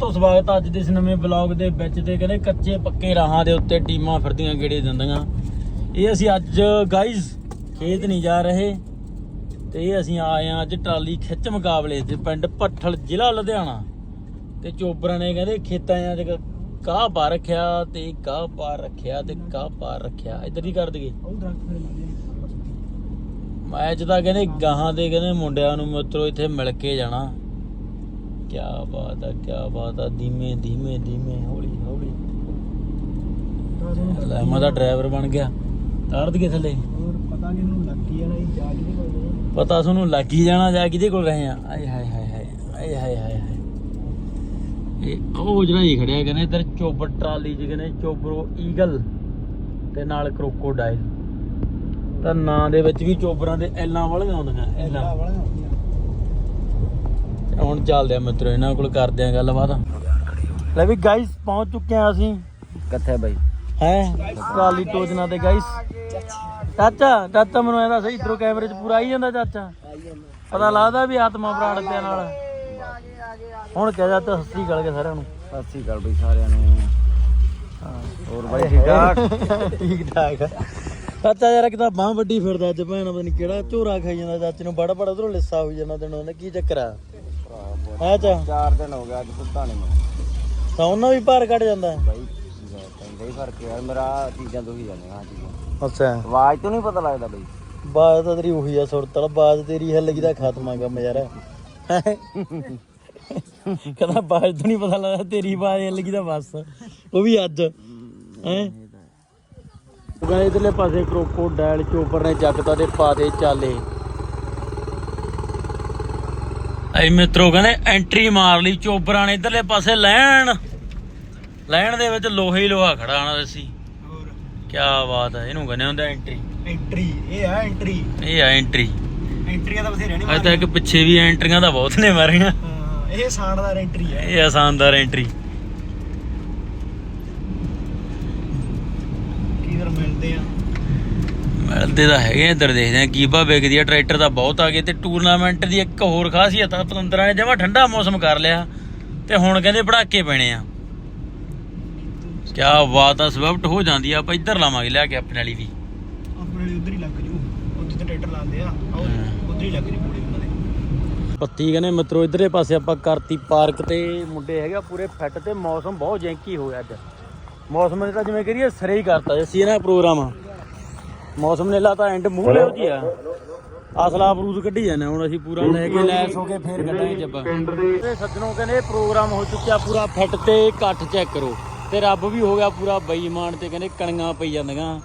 ਤੋਂ ਸਵਾਗਤ ਅੱਜ ਦੇ ਇਸ ਨਵੇਂ ਬਲੌਗ ਦੇ ਵਿੱਚ ਤੇ ਕਹਿੰਦੇ ਕੱਚੇ ਪੱਕੇ ਰਾਹਾਂ ਦੇ ਉੱਤੇ ਟੀਮਾਂ ਫਿਰਦੀਆਂ ਗੇੜੇ ਦਿੰਦੀਆਂ। ਇਹ ਅਸੀਂ ਅੱਜ ਗਾਇਜ਼ ਖੇਤ ਨਹੀਂ ਜਾ ਰਹੇ ਤੇ ਇਹ ਅਸੀਂ ਆਏ ਆ ਅੱਜ ਟਰਾਲੀ ਖਿੱਚ ਮੁਕਾਬਲੇ ਤੇ ਪਿੰਡ ਭੱਠਲ ਜ਼ਿਲ੍ਹਾ ਲੁਧਿਆਣਾ ਤੇ ਚੋਬਰਾਂ ਨੇ ਕਹਿੰਦੇ ਖੇਤਾਂ 'ਚ ਕਾਹ ਪਾ ਰੱਖਿਆ ਤੇ ਕਾਹ ਪਾ ਰੱਖਿਆ ਤੇ ਕਾਹ ਪਾ ਰੱਖਿਆ। ਇੱਧਰ ਹੀ ਕਰ ਦਈਏ। ਉਹ ਮੈਚ ਤਾਂ ਕਹਿੰਦੇ ਗਾਹਾਂ ਦੇ ਕਹਿੰਦੇ ਮੁੰਡਿਆਂ ਨੂੰ ਮਿੱਤਰੋ ਇੱਥੇ ਮਿਲ ਕੇ ਜਾਣਾ। ਕੀ ਬਾਤ ਆ ਕੀ ਬਾਤ ਆ। ਧੀਮੇ ਧੀਮੇ ਧੀਮੇ ਹੌਲੀ ਹੌਲੀ। ਲੈ ਮੈਂ ਤਾਂ ਡਰਾਈਵਰ ਬਣ ਗਿਆ। ਤਾਰ ਦਈਏ ਥੱਲੇ। ਹੋਰ ਪਤਾ ਨਹੀਂ ਨੂੰ ਲੱਗੀ ਆ ਨਾ ਇਹ ਜਾ ਕੇ ਕੋਲ ਪਤਾ ਤੁਹਾਨੂੰ ਲੱਗ ਹੀ ਜਾਣਾ ਜਾ ਕਿਹਦੇ ਕੋਲ ਰਹੇ ਆ। ਆਏ ਹਾਏ ਹਾਏ ਹਾਏ ਆਏ ਹਾਏ ਹਾਏ ਹਾਏ। ਇਹ ਉਹ ਜਿਹੜਾ ਹੀ ਖੜਿਆ ਕਹਿੰਦੇ ਇੱਧਰ ਚੋਬਰ ਟਰਾਲੀ ਚ ਕਹਿੰਦੇ ਚੋਬਰੋ ਈਗਲ ਤੇ ਨਾਲ ਕਰੋਕੋਡਾਈਲ। ਤਾਂ ਨਾਂ ਦੇ ਵਿੱਚ ਵੀ ਚੋਬਰਾਂ ਦੇ ਐਲਾਂ ਵਾਲੀਆਂ ਆਉਂਦੀਆਂ ਐਲਾਂ ਤੇ ਹੁਣ ਚੱਲਦੇ ਆ ਮਿੱਤਰੋ ਇਹਨਾਂ ਕੋਲ ਕਰਦੇ ਆ ਗੱਲਬਾਤ। ਲੈ ਵੀ ਗਾਇਸ ਪਹੁੰਚ ਚੁੱਕੇ ਆ ਅਸੀਂ। ਕਿੱਥੇ ਬਾਈ? ਹੈ? ਟਰਾਲੀ ਟੋਜਨਾ ਤੇ ਗਾਇਸ ਚਾਚਾ ਚਾਚਾ ਮੈਨੂੰ ਇਹਦਾ ਸਹੀ ਇਧਰੋਂ ਕੈਮਰੇ 'ਚ ਪੂਰਾ ਆਈ ਜਾਂਦਾ ਚਾਚਾ? ਪਤਾ ਲੱਗਦਾ ਵੀ ਆਤਮਾ ਪ੍ਰਾਣ ਤੇ ਨਾਲ। ਹੁਣ ਕਹਿ ਜਾ ਤਾ ਹੱਸੀ ਗਲ ਕੇ ਸਾਰਿਆਂ ਨੂੰ। ਸਤਿ ਸ੍ਰੀ ਅਕਾਲ ਬਈ ਸਾਰਿਆਂ ਨੂੰ। ਹੋਰ ਬਾਈ ਠੀਕ ਠਾਕ? ਠੀਕ ਠਾਕ। ਚਾਚਾ ਯਾਰ ਕਿਤਾ ਬਾਹ ਵੱਡੀ ਫਿਰਦਾ ਅੱਜ ਭੈਣ ਪਤਾ ਨੀ ਕਿਹੜਾ ਝੋਰਾ ਖਾਈ ਜਾਂਦਾ ਚਾਚੇ ਨੂੰ ਬੜਾ ਬੜਾ ਉਧਰੋਂ ਲਿੱਸਾ ਹੋਈ ਜਾਂਦਾ ਤੈਨੂੰ ਉਹਨੇ ਕੀ ਚੱਕਰ ਆ? ਹੈ ਚਾ ਚਾਰ ਦਿਨ ਹੋ ਗਿਆ ਅੱਜ ਸੁੱਤਾ ਨਹੀਂ ਮੈਂ। ਸੌਣਾ ਵੀ ਭਾਰ ਕੱਢ ਜਾਂਦਾ ਬਾਈ ਪੈਂਦਾ ਹੀ ਫ਼ਰਕ ਯਾਰ ਮੇਰਾ ਆਹ ਚੀਜ਼ਾਂ ਹੀ ਜਾਂਦੀਆਂ ਆ ਚੀਜ਼ਾਂ। ਅੱਛਾ। ਆਵਾਜ਼ ਤੋਂ ਨਹੀਂ ਪਤਾ ਲੱਗਦਾ ਬਈ। ਬਾਜ਼ ਤਾਂ ਤੇਰੀ ਉਹੀ ਆ ਸੁਰਤਲ ਬਾਜ਼ ਤੇਰੀ ਹੈ ਲੱਗੀ ਦਾ ਖਾਤਮਾ ਕੰਮ ਯਾਰ। ਹੈਂ? ਕਹਿੰਦਾ ਬਾਜ਼ ਤੋਂ ਨਹੀਂ ਪਤਾ ਲੱਗਦਾ ਤੇਰੀ ਬਾਜ਼ ਹੈ ਲੱਗੀ ਦਾ ਬਸ। ਉਹ ਵੀ ਅੱਜ। ਹੈ? ਇਧਰਲੇ ਪਾਸੇ ਕਰੋਕੋਡਾਈਲ ਚੋਪਰ ਨੇ ਜੱਗਦਾ ਤੇ ਪਾ ਦੇ ਚਾਲੇ। ਐ ਮਿੱਤਰੋ ਕਹਿੰਦੇ ਐਂਟਰੀ ਮਾਰ ਲਈ ਚੋਬਰਾਂ ਨੇ ਇਧਰਲੇ ਪਾਸੇ ਲੈਣ। ਲੈਣ ਦੇ ਵਿੱਚ ਲੋਹੇ ਹੀ ਲੋਹਾ ਖੜਾ ਆਣਾ ਸੀ। ਹੋਰ। ਕੀ ਬਾਤ ਹੈ ਇਹਨੂੰ ਕਹਿੰਦੇ ਹੁੰਦੇ ਐਂਟਰੀ। ਐਂਟਰੀ ਇਹ ਆ ਐਂਟਰੀ। ਇਹ ਆ ਐਂਟਰੀ। ਐਂਟਰੀਆਂ ਤਾਂ ਬਥੇਰੇ ਨਹੀਂ ਅੱਜ ਤੱਕ ਪਿੱਛੇ ਵੀ ਐਂਟਰੀਆਂ ਤਾਂ ਬਹੁਤ ਨੇ ਮਾਰੀਆਂ। ਹਾਂ ਇਹ ਸ਼ਾਨਦਾਰ ਐਂਟਰੀ ਹੈ ਇਹ ਆਸਾਨਦਾਰ ਐਂਟਰੀ। ਕੀ ਫਿਰ ਮਿਲਦੇ ਆ। ਮਿਲਦੇ ਤਾਂ ਹੈਗੇ ਇੱਧਰ ਦੇਖਦੇ ਆ ਕੀ ਭਾ ਵਿਕਦੀ ਆ ਟਰੈਕਟਰ ਤਾਂ ਬਹੁਤ ਆ ਗਏ ਤੇ ਟੂਰਨਾਮੈਂਟ ਦੀ ਇੱਕ ਹੋਰ ਖਾਸੀਅਤ ਆ ਪਤੰਦਰਾਂ ਨੇ ਜਮਾ ਠੰਡਾ ਮੌਸਮ ਕਰ ਲਿਆ ਤੇ ਹੁਣ ਕਹਿੰਦੇ ਪੜਾਕੇ ਪੈਣੇ ਆ। ਕੀ ਬਾਤ ਆ ਸਵਿਫਟ ਹੋ ਜਾਂਦੀ ਆ ਆਪਾਂ ਇੱਧਰ ਲਾਵਾਂਗੇ ਲਿਆ ਕੇ ਆਪਣੇ ਵਾਲੀ ਵੀ। ਆਪਣੇ ਲਈ ਉਧਰ ਹੀ ਲੱਗ ਜੂ ਉੱਥੇ ਤੇ ਟਰੈਕਟਰ ਲਾਉਂਦੇ ਆ। ਉਧਰ ਹੀ ਲੱਗ ਜੂ ਪੂੜੇ ਉਹਨਾਂ ਦੇ। ਪੱਤੀ ਕਹਿੰਦੇ ਮਿੱਤਰੋ ਇਧਰੇ ਪਾਸੇ ਆਪਾਂ ਕਰਤੀ ਪਾਰਕ ਤੇ ਮੁੰਡੇ ਹੈਗਾ ਪੂਰੇ ਫਿੱਟ ਤੇ ਮੌਸਮ ਬਹੁਤ ਜੈਂਕੀ ਹੋਇਆ ਅੱਜ। ਮੌਸਮ ਨੇ ਤਾਂ ਜਿਵੇਂ ਕਰੀਏ ਸਰੇ ਹੀ ਕਰਤਾ ਜੇ ਸੀ ਨਾ ਪ੍ਰੋਗਰਾਮ ਮੌਸਮ ਨੇ ਲਾਤਾ ਐਂਡ ਮੂੰਹ ਲਿਓ ਜੀ ਆ। ਅਸਲਾ ਬਰੂਦ ਕੱਢੀ ਜਾਂਦੇ ਹੁਣ ਅਸੀਂ ਪੂਰਾ ਲੈ ਕੇ ਲੈਸ ਹੋ ਕੇ ਫੇਰ ਕੱਢਾਂਗੇ ਜੱਬਾ। ਤੇ ਸੱਜਣੋਂ ਕਹਿੰਦੇ ਪ੍ਰੋਗਰਾਮ ਹੋ ਚੁੱਕਿਆ ਪੂਰਾ ਫਿੱਟ ਤੇ ਇਕੱਠ ਚੈੱਕ ਕਰੋ। ਤੇ ਰੱਬ ਵੀ ਹੋ ਗਿਆ ਪੂਰਾ ਬੇਈਮਾਨ ਤੇ ਕਹਿੰਦੇ ਕਣੀਆਂ ਪਈ ਜਾਂਦੀਆਂ।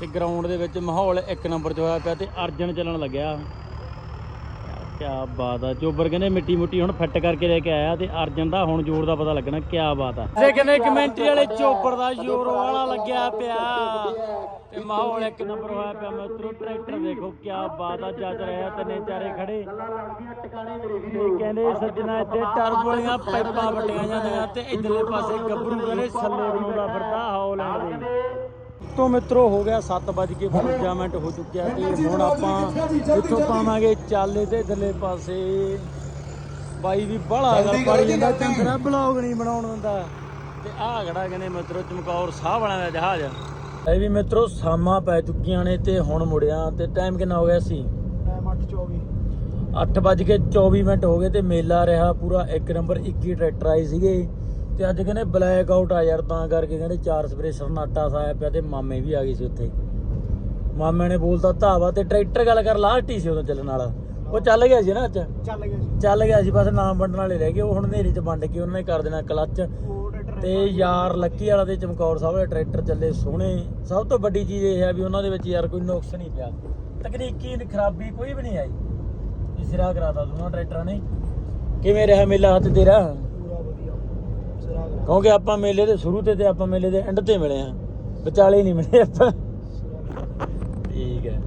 ਤੇ ਗਰਾਊਂਡ ਦੇ ਵਿੱਚ ਮਾਹੌਲ ਇੱਕ ਨੰਬਰ 'ਚ ਹੋਇਆ ਪਿਆ ਤੇ ਅਰਜਨ ਚੱਲਣ ਲੱਗਿਆ। ਕਿਆ ਬਾਤ ਆ। ਚੋਬਰ ਕਹਿੰਦੇ ਮਿੱਟੀ ਮੁੱਟੀ ਹੁਣ ਫਿੱਟ ਕਰਕੇ ਲੈ ਕੇ ਆਇਆ ਤੇ ਅਰਜਨ ਦਾ ਹੁਣ ਜ਼ੋਰ ਦਾ ਪਤਾ ਲੱਗਣਾ ਕਿਆ ਬਾਤ ਆ। ਤੇ ਕਹਿੰਦੇ ਕਮੈਂਟਰੀ ਵਾਲੇ ਚੋਬਰ ਦਾ ਜ਼ੋਰ ਵਾਲਾ ਲੱਗਿਆ ਪਿਆ। ਤੇ ਮਾਹੌਲ ਇੱਕ ਨੰਬਰ ਹੋਇਆ ਪਿਆ। ਮਿੱਤਰੋ, ਟਰੈਕਟਰ ਦੇਖੋ ਕਿਆ ਬਾਤ ਆ। ਜੱਜ ਰਿਹਾ ਤਿੰਨੇ ਚਾਰੇ ਖੜੇ। ਕਹਿੰਦੇ ਸੱਜਣਾ ਇੱਥੇ ਟਰਬ ਪਾਈਪਾਂ ਵੱਟੀਆਂ ਜਾਂਦੀਆਂ ਤੇ ਇਧਰਲੇ ਪਾਸੇ ਗੱਭਰੂ ਕਹਿੰਦੇ ਛੱਲੇ ਬਣਾਉਂਦਾ ਫਿਰਦਾ ਹੌਲੈਂਡ ਦੇ। ਤੋਂ ਮਿੱਤਰੋ ਹੋ ਗਿਆ 7:52 ਮਿੰਟ ਹੋ ਚੁੱਕਿਆ ਤੇ ਹੁਣ ਆਪਾਂ ਇੱਥੋਂ ਪਾਵਾਂਗੇ ਚਾਲੇ ਤੇ ਥੱਲੇ ਪਾਸੇ। ਬਾਈ ਵੀ ਬੜਾ ਗੱਲ ਪੜੀ ਜਾਂਦਾ ਚੰਦਰਾ ਬਲੌਗ ਨਹੀਂ ਬਣਾਉਣ ਦਿੰਦਾ। ਤੇ ਆਹ ਖੜਾ ਕਹਿੰਦੇ ਮਿੱਤਰੋ ਚਮਕੌਰ ਸਾਹ ਵਾਲਿਆਂ ਦਾ ਜਹਾਜ਼ ਇਹ ਵੀ ਮਿੱਤਰੋ ਸਾਮਾਂ ਪੈ ਚੁੱਕੀਆਂ ਨੇ ਤੇ ਹੁਣ ਮੁੜਿਆ। ਤੇ ਟਾਈਮ ਕਿੰਨਾ ਹੋ ਗਿਆ ਸੀ? ਟਾਈਮ 824 8:24 ਮਿੰਟ ਹੋ ਗਏ ਤੇ ਮੇਲਾ ਰਿਹਾ ਪੂਰਾ। ਇੱਕ ਨੰਬਰ 21 ਟਰੈਕਟਰ ਆਏ ਸੀਗੇ। ਤੇ ਅੱਜ ਕਹਿੰਦੇ ਬਲੈਕ ਆਊਟ ਆ ਯਾਰ ਤਾਂ ਕਰਕੇ ਕਹਿੰਦੇ ਚਾਰ ਸਪਰੇ ਸਰਨਾਟਾ ਸਾਇਆ ਪਿਆ ਤੇ ਮਾਮੇ ਵੀ ਆ ਗਏ ਸੀ ਉੱਥੇ। ਮਾਮੇ ਨੇ ਬੋਲਤਾ ਧਾਵਾ ਤੇ ਟਰੈਕਟਰ ਗੱਲ ਕਰ ਲਾਸਟ ਸੀ ਉਦੋਂ ਚੱਲਣ ਵਾਲਾ। ਉਹ ਚੱਲ ਗਿਆ ਸੀ ਨਾ ਅੱਜ। ਚੱਲ ਗਿਆ ਸੀ। ਚੱਲ ਗਿਆ ਸੀ ਬਸ ਨਾਮ ਵੰਡਣ ਵਾਲੇ ਰਹਿ ਗਏ। ਉਹ ਹੁਣ ਹਨੇਰੇ 'ਚ ਵੰਡ ਕੇ ਉਹਨਾਂ ਨੇ ਕਰ ਦੇਣਾ ਕਲੱਚ। ਤੇ ਯਾਰ ਲੱਕੀ ਵਾਲਾ ਤੇ ਚਮਕੌਰ ਸਾਹਿਬ ਦੇ ਟਰੈਕਟਰ ਚੱਲੇ ਸੋਹਣੇ। ਸਭ ਤੋਂ ਵੱਡੀ ਚੀਜ਼ ਇਹ ਹੈ ਵੀ ਉਹਨਾਂ ਦੇ ਵਿੱਚ ਯਾਰ ਕੋਈ ਨੁਕਸ ਨਹੀਂ ਪਿਆ। ਤਕਨੀਕੀ ਖਰਾਬੀ ਕੋਈ ਵੀ ਨਹੀਂ ਆਈ। ਇਹ ਸਿਰਾ ਕਰਾਤਾ ਦੋਨਾਂ ਟਰੈਕਟਰਾਂ ਨੇ। ਕਿਵੇਂ ਰਿਹਾ ਮੇਲਾ ਹੱਥ ਤੇਰਾ? ਕਿਉਂਕਿ ਆਪਾਂ ਮੇਲੇ ਦੇ ਸ਼ੁਰੂ ਤੇ ਤੇ ਆਪਾਂ ਮੇਲੇ ਦੇ ਐਂਡ ਤੇ ਮਿਲੇ ਆ ਵਿਚਾਲੇ ਨਹੀਂ ਮਿਲੇ ਆਪਾਂ। ਠੀਕ ਹੈ।